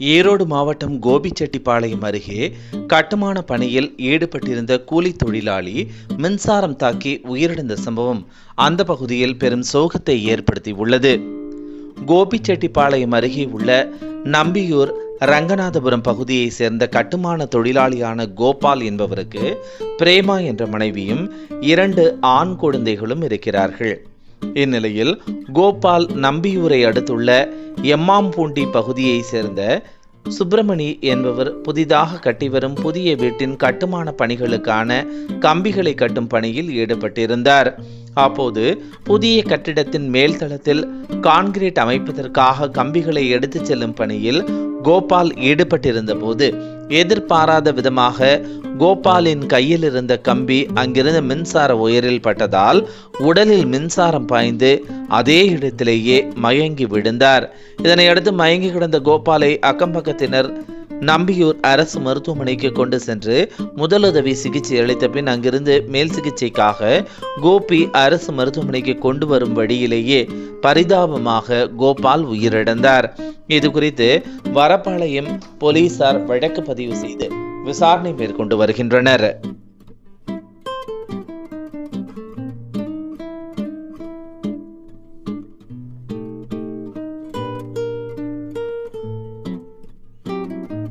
ஈரோடு மாவட்டம் கோபிச்செட்டிப்பாளையம் அருகே கட்டுமான பணியில் ஈடுபட்டிருந்த கூலி தொழிலாளி மின்சாரம் தாக்கி உயிரிழந்த சம்பவம் அந்த பகுதியில் பெரும் சோகத்தை ஏற்படுத்தி உள்ளது கோபிச்செட்டிப்பாளையம் அருகே உள்ள நம்பியூர் ரங்கநாதபுரம் பகுதியைச் சேர்ந்த கட்டுமான தொழிலாளியான கோபால் என்பவருக்கு பிரேமா என்ற மனைவியும் இரண்டு ஆண் குழந்தைகளும் இருக்கிறார்கள். இந்நிலையில் கோபால் நம்பியூரை அடுத்துள்ள எம்மாம்பூண்டி பகுதியைச் சேர்ந்த சுப்பிரமணி என்பவர் புதிதாக கட்டிவரும் புதிய வீட்டின் கட்டுமான பணிகளுக்கான கம்பிகளை கட்டும் பணியில் ஈடுபட்டிருந்தார். அப்போது புதிய கட்டிடத்தின் மேல்தளத்தில் கான்கிரீட் அமைப்பதற்காக கம்பிகளை எடுத்துச் செல்லும் பணியில் கோபால் ஈடுபட்டிருந்த போது எதிர்பாராத விதமாக கோபாலின் கையில் இருந்த கம்பி அங்கிருந்த மின்சார உயரில் பட்டதால் உடலில் மின்சாரம் பாய்ந்து அதே இடத்திலேயே மயங்கி விழுந்தார். இதனையடுத்து மயங்கி கிடந்த கோபாலை அக்கம்பக்கத்தினர் நம்பியூர் அரசு மருத்துவமனைக்கு கொண்டு சென்று முதலுதவி சிகிச்சை அளித்த பின் அங்கிருந்து மேல் சிகிச்சைக்காக கோபி அரசு மருத்துவமனைக்கு கொண்டு வரும் வழியிலேயே பரிதாபமாக கோபால் உயிரிழந்தார். இது குறித்து வரப்பாளையம் போலீசார் வழக்கு பதிவு செய்து விசாரணை மேற்கொண்டு வருகின்றனர்.